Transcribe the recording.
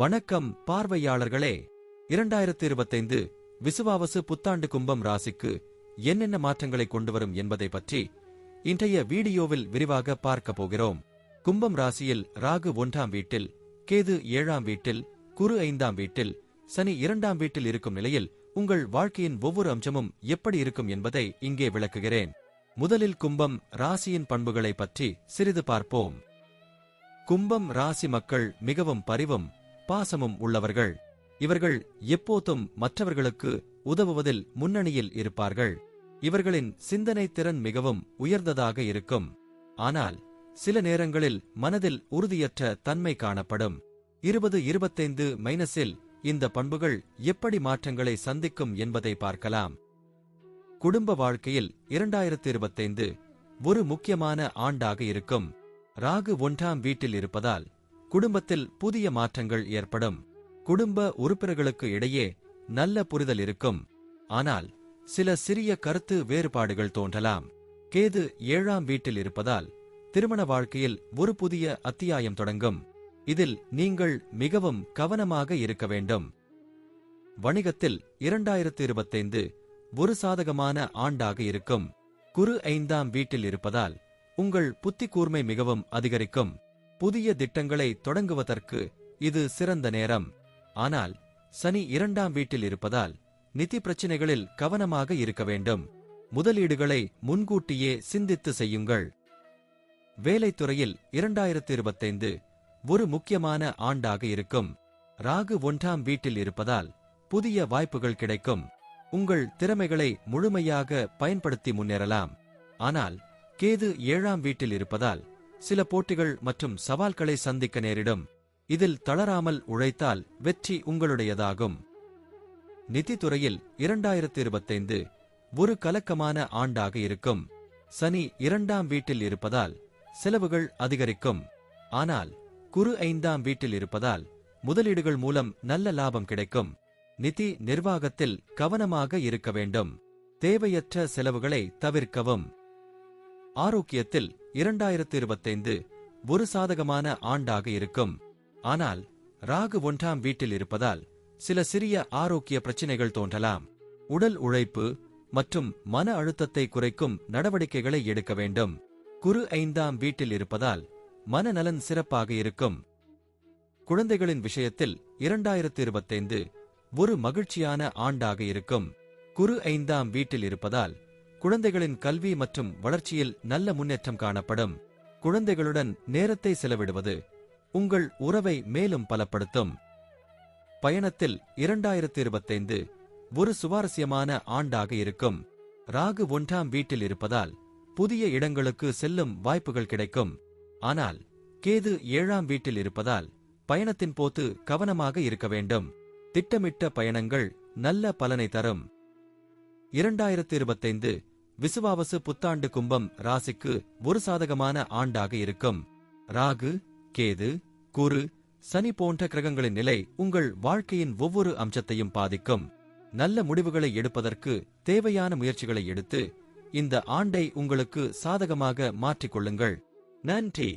வணக்கம் பார்வையாளர்களே. இரண்டாயிரத்து இருபத்தைந்து விசுவாவசு புத்தாண்டு கும்பம் ராசிக்கு என்னென்ன மாற்றங்களை கொண்டுவரும் என்பதை பற்றி இன்றைய வீடியோவில் விரிவாக பார்க்க போகிறோம். கும்பம் ராசியில் ராகு ஒன்றாம் வீட்டில் கேது ஏழாம் வீட்டில் குரு ஐந்தாம் வீட்டில் சனி இரண்டாம் வீட்டில் இருக்கும் நிலையில் உங்கள் வாழ்க்கையின் ஒவ்வொரு அம்சமும் எப்படி இருக்கும் என்பதை இங்கே விளக்குகிறேன். முதலில் கும்பம் ராசியின் பண்புகளை பற்றி சிறிது பார்ப்போம். கும்பம் ராசி மக்கள் மிகவும் பரிவும் பாசமும் உள்ளவர்கள். இவர்கள் எப்போதும் மற்றவர்களுக்கு உதவுவதில் முன்னணியில் இருப்பார்கள். இவர்களின் சிந்தனை திறன் மிகவும் உயர்ந்ததாக இருக்கும். ஆனால் சில நேரங்களில் மனதில் உறுதியற்ற தன்மை காணப்படும். இருபது இருபத்தைந்து மைனஸில் இந்த பண்புகள் எப்படி மாற்றங்களை சந்திக்கும் என்பதை பார்க்கலாம். குடும்ப வாழ்க்கையில் இரண்டாயிரத்து இருபத்தைந்து ஒரு முக்கியமான ஆண்டாக இருக்கும். ராகு ஒன்றாம் வீட்டில் இருப்பதால் குடும்பத்தில் புதிய மாற்றங்கள் ஏற்படும். குடும்ப உறுப்பினர்களுக்கு இடையே நல்ல புரிதல் இருக்கும். ஆனால் சில சிறிய கருத்து வேறுபாடுகள் தோன்றலாம். கேது ஏழாம் வீட்டில் இருப்பதால் திருமண வாழ்க்கையில் ஒரு புதிய அத்தியாயம் தொடங்கும். இதில் நீங்கள் மிகவும் கவனமாக இருக்க வேண்டும். வணிகத்தில் இரண்டாயிரத்து இருபத்தைந்து ஒரு சாதகமான ஆண்டாக இருக்கும். குரு ஐந்தாம் வீட்டில் இருப்பதால் உங்கள் புத்தி கூர்மை மிகவும் அதிகரிக்கும். புதிய திட்டங்களை தொடங்குவதற்கு இது சிறந்த நேரம். ஆனால் சனி இரண்டாம் வீட்டில் இருப்பதால் நிதி பிரச்சினைகளில் கவனமாக இருக்க வேண்டும். முதலீடுகளை முன்கூட்டியே சிந்தித்து செய்யுங்கள். வேலைத்துறையில் இரண்டாயிரத்து இருபத்தைந்து ஒரு முக்கியமான ஆண்டாக இருக்கும். ராகு ஒன்றாம் வீட்டில் இருப்பதால் புதிய வாய்ப்புகள் கிடைக்கும். உங்கள் திறமைகளை முழுமையாக பயன்படுத்தி முன்னேறலாம். ஆனால் கேது ஏழாம் வீட்டில் இருப்பதால் சில போட்டிகள் மற்றும் சவால்களை சந்திக்க நேரிடும். இதில் தளராமல் உழைத்தால் வெற்றி உங்களுடையதாகும். நிதித்துறையில் இரண்டாயிரத்து இருபத்தைந்து ஒரு கலக்கமான ஆண்டாக இருக்கும். சனி இரண்டாம் வீட்டில் இருப்பதால் செலவுகள் அதிகரிக்கும். ஆனால் குரு ஐந்தாம் வீட்டில் இருப்பதால் முதலீடுகள் மூலம் நல்ல லாபம் கிடைக்கும். நிதி நிர்வாகத்தில் கவனமாக இருக்க வேண்டும். தேவையற்ற செலவுகளை தவிர்க்கவும். ஆரோக்கியத்தில் இரண்டாயிரத்து இருபத்தைந்து ஒரு சாதகமான ஆண்டாக இருக்கும். ஆனால் ராகு ஒன்றாம் வீட்டில் இருப்பதால் சில சிறிய ஆரோக்கிய பிரச்சினைகள் தோன்றலாம். உடல் உழைப்பு மற்றும் மன அழுத்தத்தை குறைக்கும் நடவடிக்கைகளை எடுக்க வேண்டும். குரு ஐந்தாம் வீட்டில் இருப்பதால் மனநலன் சிறப்பாக இருக்கும். குழந்தைகளின் விஷயத்தில் இரண்டாயிரத்து இருபத்தைந்து ஒரு மகிழ்ச்சியான ஆண்டாக இருக்கும். குரு ஐந்தாம் வீட்டில் இருப்பதால் குழந்தைகளின் கல்வி மற்றும் வளர்ச்சியில் நல்ல முன்னேற்றம் காணப்படும். குழந்தைகளுடன் நேரத்தை செலவிடுவது உங்கள் உறவை மேலும் பலப்படுத்தும். பயணத்தில் இரண்டாயிரத்து இருபத்தைந்து ஒரு சுவாரஸ்யமான ஆண்டாக இருக்கும். ராகு ஒன்றாம் வீட்டில் இருப்பதால் புதிய இடங்களுக்கு செல்லும் வாய்ப்புகள் கிடைக்கும். ஆனால் கேது ஏழாம் வீட்டில் இருப்பதால் பயணத்தின் போது கவனமாக இருக்க வேண்டும். திட்டமிட்ட பயணங்கள் நல்ல பலனை தரும். இரண்டாயிரத்து இருபத்தைந்து விசுவாவசு புத்தாண்டு கும்பம் ராசிக்கு ஒரு சாதகமான ஆண்டாக இருக்கும். ராகு கேது குரு சனி போன்ற கிரகங்களின் நிலை உங்கள் வாழ்க்கையின் ஒவ்வொரு அம்சத்தையும் பாதிக்கும். நல்ல முடிவுகளை எடுப்பதற்கு தேவையான முயற்சிகளை எடுத்து இந்த ஆண்டை உங்களுக்கு சாதகமாக மாற்றிக்கொள்ளுங்கள் நன்றி.